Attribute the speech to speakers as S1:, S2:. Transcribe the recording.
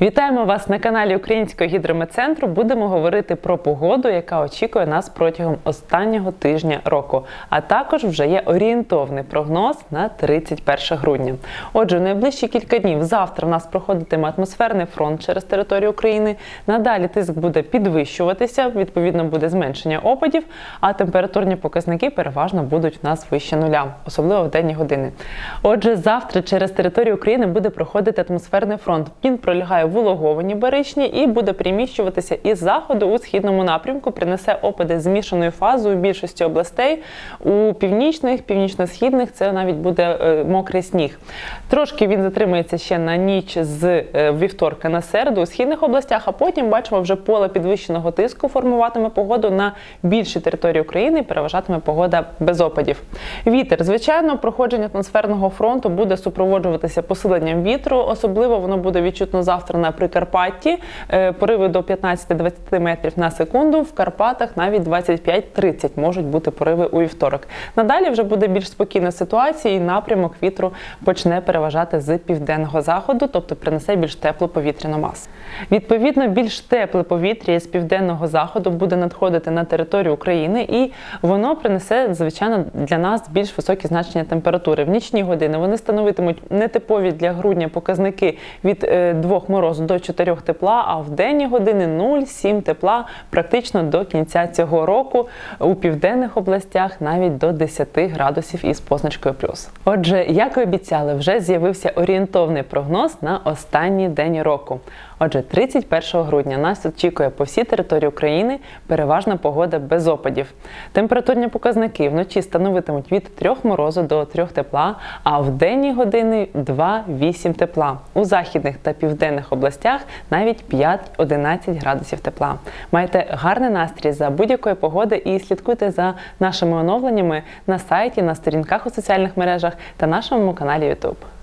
S1: Вітаємо вас на каналі Українського гідрометцентру. Будемо говорити про погоду, яка очікує нас протягом останнього тижня року. А також вже є орієнтовний прогноз на 31 грудня. Отже, найближчі кілька днів завтра в нас проходитиме атмосферний фронт через територію України. Надалі тиск буде підвищуватися, відповідно буде зменшення опадів, а температурні показники переважно будуть у нас вище нуля, особливо в денні години. Отже, завтра через територію України буде проходити атмосферний фронт. Він пролягає вологовані баричні і буде переміщуватися із заходу у східному напрямку. Принесе опади змішаною фазою у більшості областей. У північних, північно-східних це навіть буде е, мокрий сніг. Трошки він затримається ще на ніч з е, вівторка на середу у східних областях, а потім бачимо вже поле підвищеного тиску формуватиме погоду на більшій території України. і Переважатиме погода без опадів. Вітер, звичайно, проходження атмосферного фронту буде супроводжуватися посиленням вітру. Особливо воно буде відчутно завтра на Прикарпатті. Е, Пориви до 15-20 метрів на секунду. В Карпатах навіть 25-30 можуть бути пориви у вівторок. Надалі вже буде більш спокійна ситуація, і напрямок вітру почне переважати з південного заходу, тобто принесе більш теплу повітряну масу. Відповідно, більш тепле повітря з південного заходу буде надходити на територію України, і воно принесе, звичайно, для нас більш високі значення температури. В нічні години вони становитимуть нетипові для грудня показники від двох 2 морозу до 4 тепла, а в денні години 0,7 тепла практично до кінця цього року. У південних областях навіть до 10 градусів із позначкою плюс. Отже, як і обіцяли, вже з'явився орієнтовний прогноз на останній день року. Отже, 31 грудня нас очікує по всій території України переважна погода без опадів. Температурні показники вночі становитимуть від 3 морозу до 3 тепла, а в денні години 2-8 тепла. У західних та південних областях навіть 5-11 градусів тепла. Майте гарний настрій за будь-якої погоди і слідкуйте за нашими оновленнями на сайті, на сторінках у соціальних мережах та нашому каналі YouTube.